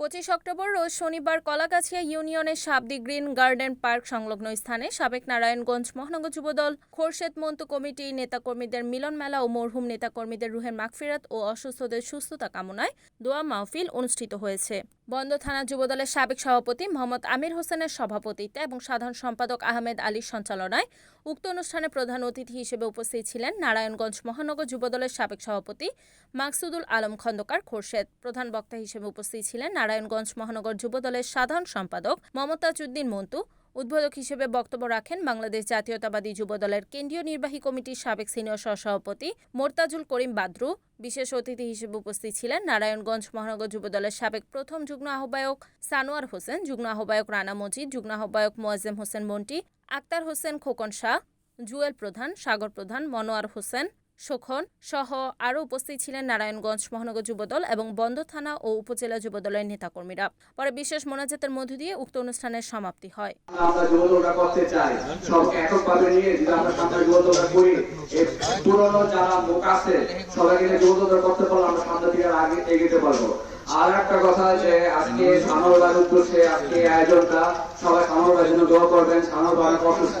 পঁচিশ অক্টোবর রোজ শনিবার কলাগাছিয়া ইউনিয়নের সাবদি গ্রিন গার্ডেন পার্ক সংলগ্ন স্থানে সাবেক নারায়ণগঞ্জ মহানগর যুবদল, খোরশেদ মন্তু কমিটি, নেতাকর্মীদের মিলন মেলা ও মরহুম নেতাকর্মীদের রুহের মাগফিরাত ও অসুস্থদের সুস্থতা কামনায় দোয়া মাহফিল অনুষ্ঠিত হয়েছে। বন্দ থানা যুবদলের সাবেক সভাপতি মোহাম্মদ আমির হোসেনের সভাপতিত্বে এবং সাধারণ সম্পাদক আহমেদ আলীর সঞ্চালনায় উক্ত অনুষ্ঠানে প্রধান অতিথি হিসেবে উপস্থিত ছিলেন নারায়ণগঞ্জ মহানগর যুবদলের সাবেক সভাপতি মাকসুদুল আলম খন্দকার খোরশেদ। প্রধান বক্তা হিসেবে উপস্থিত ছিলেন নারায়ণগঞ্জ মহানগর যুবদলের সাধারণ সম্পাদক মমতাজ উদ্দিন মন্তু উদ্বোধক হিসেবে বক্তব্য রাখেন বাংলাদেশ জাতীয়তাবাদী যুবদলের কেন্দ্রীয় নির্বাহী কমিটির সাবেক সিনিয়র সহসভাপতি মোর্তাজুল করিম বাদ্রু। বিশেষ অতিথি হিসেবে উপস্থিত ছিলেন নারায়ণগঞ্জ মহানগর যুবদলের সাবেক প্রথম যুগ্ম আহ্বায়ক সানোয়ার হোসেন, যুগ্ম আহ্বায়ক রানা মজিদ, যুগ্ম আহ্বায়ক মোয়াজ্জেম হোসেন মন্টি, আক্তার হোসেন খোকন শাহ, জুয়েল প্রধান, সাগর প্রধান, মনোয়ার হোসেন শোখন সহ আরও উপস্থিত ছিলেন নারায়ণগঞ্জ মহানগর যুবদল এবং বন্দর থানা ও উপজেলা যুবদলের নেতাকর্মীরা। পরে বিশেষ মোনাজাতের মধ্য দিয়ে উক্ত অনুষ্ঠানের সমাপ্তি হয়। আর একটা কথা যে আজকে সানোর ভাই উদ্দেশ্যে আজকে আয়োজনটা সবাই সানোর ভাইয়ের জন্য দোয়া করবেন। ভাই অনেক অসুস্থ।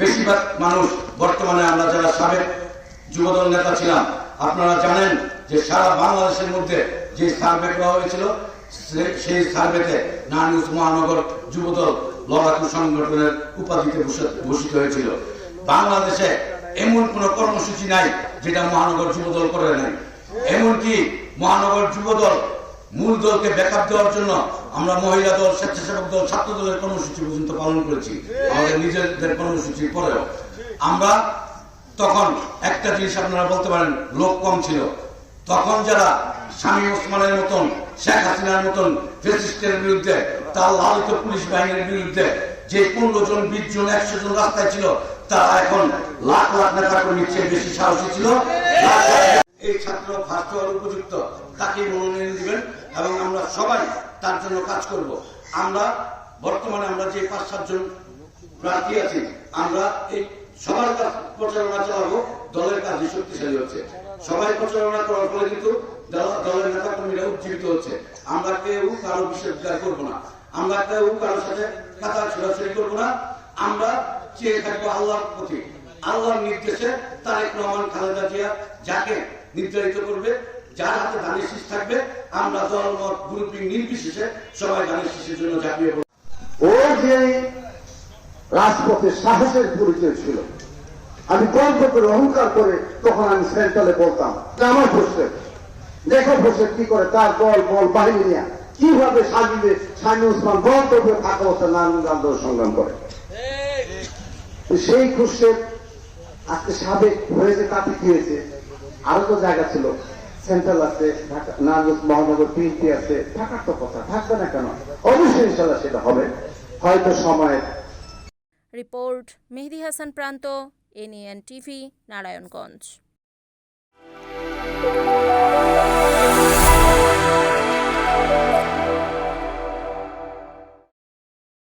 বেশিরভাগ মানুষ বর্তমানে আমরা যারা সাবেক যুবদল নেতা ছিলাম, আপনারা জানেন যে সারা বাংলাদেশের মধ্যে যে সার্ভে করা হয়েছিল সেই সার্ভেতে নারায়ণগঞ্জ মহানগর যুবদল লড়াকু সংগঠনের উপাধিতে ভূষিত হয়েছিল। বাংলাদেশে এমন কোন কর্মসূচি নাই যেটা মহানগর যুবদল করে নাই। এমনকি মহানগর যুবদল মূল দলকে ব্যাকআপ দেওয়ার জন্য আমরা মহিলা দল, স্বেচ্ছাসেবক দল, ছাত্র দলের কর্মসূচি পর্যন্ত পালন করেছি। আমাদের নিজেদের কর্মসূচির পরেও। আমরা তখন একটা জিনিস আপনারা বলতে পারেন লোক কম ছিল। তখন যারা স্বামী ওসমানের মতন, শেখ হাসিনার মতন ফেসিস্টের বিরুদ্ধে, তার লালিত পুলিশ বাহিনীর বিরুদ্ধে যে পনেরো জন, বিশ জন, একশো জন রাস্তায় ছিল, তারা এখন লাখ লাখ নেতা কর্মীর চেয়ে বেশি সাহসী ছিল। এই ছাত্র ফার্স্ট উপযুক্ত তাকে মনোনয়ন দিবেন এবং আমরা সবাই তার জন্য কাজ করব। আমরা বর্তমানে আমরা যে পাঁচ সাতজন প্রার্থী আছি, আমরা এই সবার কাজ প্রচারণা চালাবো, দলের কাজে শক্তিশালী হচ্ছে। সবাই প্রচারণা করার ফলে কিন্তু দলের নেতা কর্মীরা উজ্জীবিত হচ্ছে। আমরা কেউ কারও বিষেধার করব না। আমরা কেউ কারোর সাথে কথা ছোড়াছড়ি করব না। আমরা চেয়ে থাকব আল্লাহর প্রতি। আল্লাহর নির্দেশে তারেক রহমান খালেদা জিয়া যাকে নির্ধারিত করবে যার হাতে ধানের শীষ থাকবে, আমরা দল গ্রুপিং নির্বিশেষে সবাই ধানের শীষের জন্য ঝাঁপিয়ে পড়ব ও যে রাজপথে সাহসের পরিচয় ছিল, আমি গর্ব করে অহংকার করে তখন আমি সেন্ট্রালে বলতাম আমার বসে দেখো বসে কি করে তার বল বল, বাহিনী নিয়ে, কীভাবে সাজিয়ে সাইনি উসমান করবে থাকা অবস্থা নারায়ণ আন্দোলন সংগ্রাম করে। সেই খুশে আজকে সাবেক হয়েছে তাতে কি হয়েছে আরও তো জায়গা ছিল। সেন্ট্রাল আছে, ঢাকা মহানগর তিনটি আছে থাকার তো কথা, থাকবে না কেন? অবশ্যই ইনশাল্লাহ সেটা হবে। হয়তো সময়ের রিপোর্ট, মেহেদি হাসান প্রান্ত এনএন টিভি, নারায়ণগঞ্জ।